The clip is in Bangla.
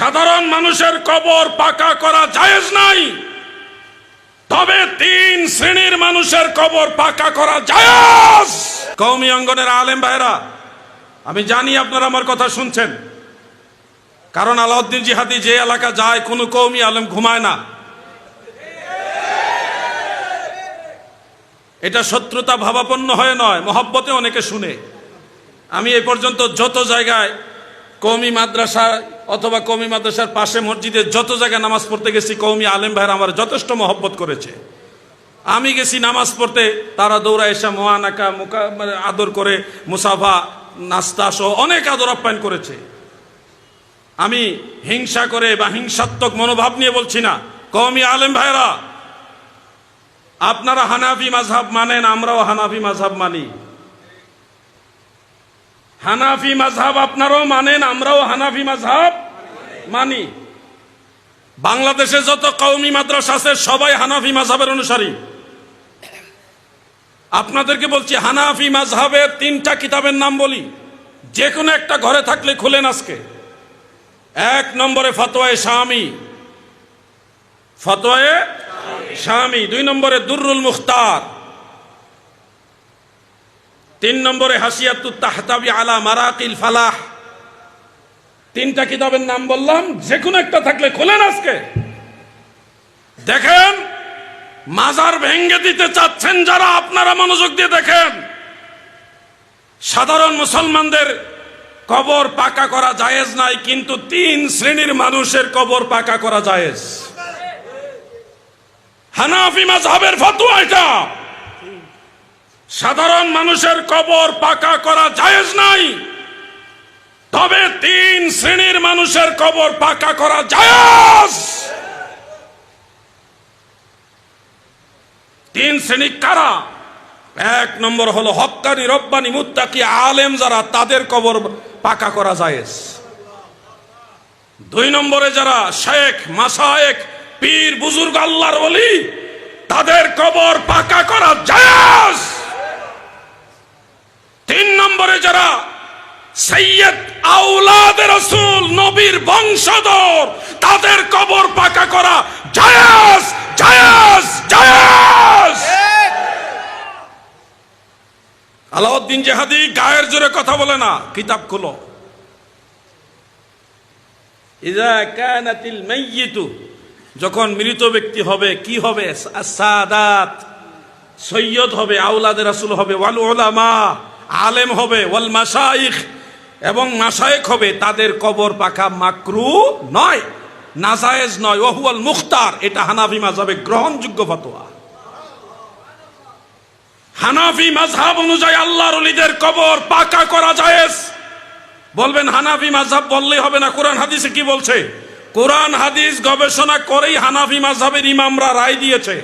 সাধারণ মানুষের কবর পাকা করা জায়েজ নাই। তবে তিন শ্রেণির মানুষের কবর পাকা করা জায়েজ। কৌমি অঙ্গনের আলেম ভাইরা আমি জানি আপনারা আমার কথা শুনছেন। কারণ আলাউদ্দিন জিহাদি যে এলাকা যায়, কোনো কৌমি আলেম ঘুমায় না। এটা শত্রুতা ভাবাপন্ন হয়ে নয়, মহব্বতে অনেকে শুনে। আমি এই পর্যন্ত যত জায়গায় কৌমি মাদ্রাসা অথবা কৌমি মাদ্রাসার পাশে মসজিদে যত জায়গায় নামাজ পড়তে গেছি কৌমি আলেম ভাইরা আমার যথেষ্ট মহব্বত করেছে। আমি গেছি নামাজ পড়তে, তারা দৌড়া এসে মোয়ানাকা মুকা মানে আদর করে, মুসাফা, নাস্তা সহ অনেক আদর আপ্যায়ন করেছে। আমি হিংসা করে বা হিংসাত্মক মনোভাব নিয়ে বলছি না। কৌমি আলেম ভাইরা আপনারা হানাফি মাঝহাব মানেন, আমরাও হানাফি মাঝহাব মানি। হানাফি মাঝহাব আপনারাও মানেন, আমরাও হানাফি মাঝহাব মানি। বাংলাদেশে যত কৌমি মাদ্রাসা আছে, সবাই হানাফি মাঝহাবের অনুসারী। আপনাদেরকে বলছি, হানাফি মাঝহাবের তিনটা কিতাবের নাম বলি। যে কোনো একটা ঘরে থাকলে খুলেন আজকে। এক নম্বরে ফতোয়ায়ে স্বামী ফতোয়ায়ে স্বামী দুই নম্বরে দুররুল মুখতার। তিন নম্বরে হাসিয়াতুত তাহতাবি আলা মারাকিল ফালাহ। তিনটা কিতাবের নাম বললাম যে কোনো একটা থাকলে খোলেন আজকে। দেখেন, মাজার ভেঙ্গে দিতে চাচ্ছেন যারা, আপনারা মনোযোগ দিয়ে দেখেন। সাধারণ মুসলমানদের কবর পাকা করা জায়েজ নাই, কিন্তু তিন শ্রেণির মানুষের কবর পাকা করা জায়েজ। হানাফি মাযহাবের ফতোয়া এটা। সাধারণ মানুষের কবর পাকা করা জায়েজ নাই। তবে তিন শ্রেণির মানুষের কবর পাকা করা জায়েজ। তিন শ্রেণি কারা? এক নম্বর হলো হক্কানি রব্বানি, মুত্তাকি, আলেম যারা, তাদের কবর পাকা করা জায়েজ। দুই নম্বরে যারা, শেখ মাসায়েক পীর, বুজুর্গ, আল্লাহর বলি তাদের কবর পাকা করা জায়েজ। তিন নম্বরে যারা সৈয়দ আউলাদ রসুল, নবীর বংশধর, তাদের কবর পাকা করা জায়েজ জায়েজ জায়েজ। আলাউদ্দিন জেহাদি গায়ের জোরে কথা বলে না, কিতাব খুলো। ইজা কানাতিল মাইয়িতু, যখন মৃত ব্যক্তি হবে, কি হবে? সাদাত সৈয়দ হবে আউলাদের রাসূল হবে, ওয়াল উলামা, আলেম হবে, ওয়াল মাশাইখ। এবং মাশায়েখ হবে, তাদের কবর পাকা মাকরু নয়, নাজায়েজ নয়, ওহুয়াল মুখতার, এটা হানাফি মাযহাবে গ্রহণযোগ্য ফতোয়া। হানাফি মাযহাব অনুযায়ী আল্লাহর ওলিদের কবর পাকা করা জায়েজ। বলবেন, হানাফি মাযহাব বললেই হবে না, কোরআন হাদিসে কি বলছে? কোরআন হাদিস গবেষণা করেই হানাফি মাযহাবের ইমামরা রায় দিয়েছে।